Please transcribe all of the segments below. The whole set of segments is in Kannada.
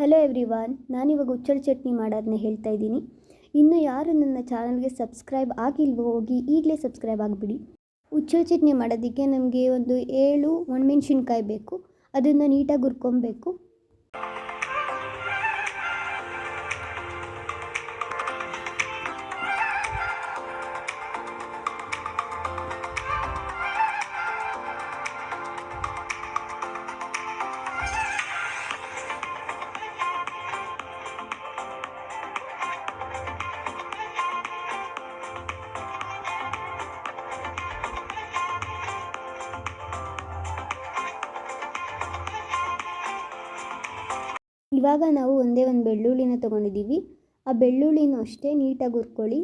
ಹಲೋ ಎವ್ರಿವಾನ್ ನಾನಿವಾಗ ಉಚ್ಚಳ ಚಟ್ನಿ ಮಾಡೋದನ್ನ ಹೇಳ್ತಾ ಇದ್ದೀನಿ. ಇನ್ನು ಯಾರು ನನ್ನ ಚಾನಲ್ಗೆ ಸಬ್ಸ್ಕ್ರೈಬ್ ಆಗಿಲ್ವೋ ಹೋಗಿ ಈಗಲೇ ಸಬ್ಸ್ಕ್ರೈಬ್ ಆಗಿಬಿಡಿ. ಉಚ್ಚಳ ಚಟ್ನಿ ಮಾಡೋದಕ್ಕೆ ನಮಗೆ ಒಂದು ಏಳು ಒಣಮೆಣ್ಸಿನ್ಕಾಯಿ ಬೇಕು. ಅದನ್ನು ನೀಟಾಗಿ ಹುರ್ಕೊಬೇಕು. ಇವಾಗ ನಾವು ಒಂದೇ ಒಂದು ಬೆಳ್ಳುಳ್ಳಿನ ತೊಗೊಂಡಿದ್ದೀವಿ. ಆ ಬೆಳ್ಳುಳ್ಳಿನೂ ಅಷ್ಟೇ ನೀಟಾಗಿ ಹುರ್ಕೊಳ್ಳಿ.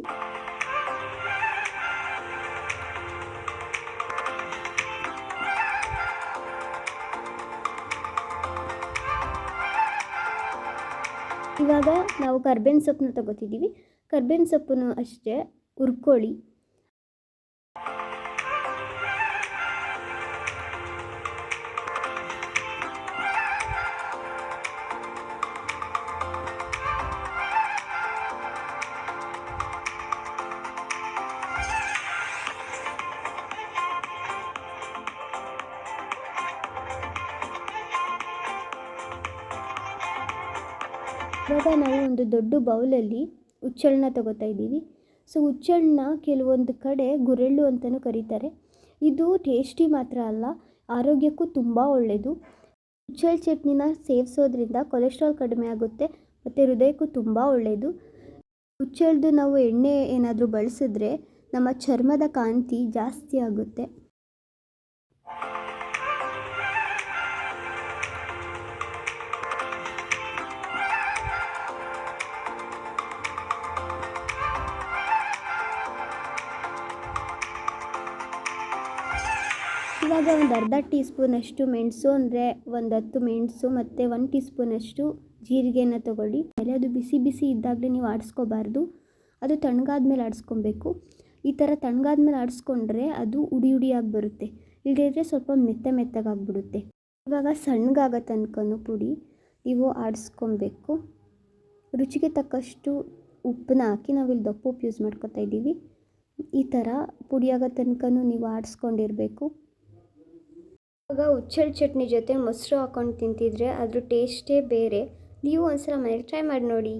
ಇವಾಗ ನಾವು ಕರ್ಬೇವಿನ ಸೊಪ್ಪನ್ನ ತಗೋತಿದ್ದೀವಿ. ಕರ್ಬೇವಿನ ಸೊಪ್ಪನ್ನು ಅಷ್ಟೇ ಹುರ್ಕೊಳ್ಳಿ. ಇವಾಗ ನಾವು ಒಂದು ದೊಡ್ಡ ಬೌಲಲ್ಲಿ ಹುಚ್ಚಳನ್ನ ತಗೋತಾ ಇದ್ದೀವಿ. ಸೊ ಹುಚ್ಚಳನ್ನ ಕೆಲವೊಂದು ಕಡೆ ಗುರೆಳ್ಳು ಅಂತಲೂ ಕರೀತಾರೆ. ಇದು ಟೇಸ್ಟಿ ಮಾತ್ರ ಅಲ್ಲ, ಆರೋಗ್ಯಕ್ಕೂ ತುಂಬ ಒಳ್ಳೆಯದು ಹುಚ್ಚಳ ಚಟ್ನಿನ ಸೇವಿಸೋದ್ರಿಂದ ಕೊಲೆಸ್ಟ್ರಾಲ್ ಕಡಿಮೆ ಆಗುತ್ತೆ, ಮತ್ತು ಹೃದಯಕ್ಕೂ ತುಂಬ ಒಳ್ಳೆಯದು ಹುಚ್ಚಳ್ದು ನಾವು ಎಣ್ಣೆ ಏನಾದರೂ ಬಳಸಿದ್ರೆ ನಮ್ಮ ಚರ್ಮದ ಕಾಂತಿ ಜಾಸ್ತಿ ಆಗುತ್ತೆ. ಇವಾಗ ಒಂದು ಅರ್ಧ ಟೀ ಸ್ಪೂನಷ್ಟು ಮೆಣಸು ಅಂದರೆ ಒಂದು ಹತ್ತು ಮೆಣಸು ಮತ್ತು ಒಂದು ಟೀ ಸ್ಪೂನಷ್ಟು ಜೀರಿಗೆನ ತೊಗೊಳ್ಳಿ. ಆಮೇಲೆ ಅದು ಬಿಸಿ ಬಿಸಿ ಇದ್ದಾಗಲೇ ನೀವು ಆಡಿಸ್ಕೋಬಾರ್ದು. ಅದು ತಣ್ಣಗಾದ ಮೇಲೆ ಆಡಿಸ್ಕೊಬೇಕು. ಈ ಥರ ತಣ್ಣಗಾದ್ಮೇಲೆ ಆಡಿಸ್ಕೊಂಡ್ರೆ ಅದು ಉಡಿ ಉಡಿಯಾಗಿ ಬರುತ್ತೆ. ಇಲ್ಲದಿದ್ರೆ ಸ್ವಲ್ಪ ಮೆತ್ತ ಮೆತ್ತಗಾಗ್ಬಿಡುತ್ತೆ. ಇವಾಗ ಸಣ್ಣಗಾಗೋ ತನಕನೂ ಪುಡಿ ನೀವು ಆಡಿಸ್ಕೊಬೇಕು. ರುಚಿಗೆ ತಕ್ಕಷ್ಟು ಉಪ್ಪನ್ನ ಹಾಕಿ ನಾವಿಲ್ಲಿ ದಪ್ಪ ಉಪ್ಪು ಯೂಸ್ ಮಾಡ್ಕೊತಾ ಇದ್ದೀವಿ. ಈ ಥರ ಪುಡಿಯಾಗೋ ತನಕನೂ ನೀವು ಆಡಿಸ್ಕೊಂಡಿರಬೇಕು. ಇವಾಗ ಹುಚ್ಚಳ ಚಟ್ನಿ ಜೊತೆ ಮೊಸರು ಹಾಕೊಂಡು ತಿಂತಿದ್ರೆ ಅದ್ರ ಟೇಸ್ಟೇ ಬೇರೆ. ನೀವು ಒಂದ್ಸಲ ಮನೇಲಿ ಟ್ರೈ ಮಾಡಿ ನೋಡಿ.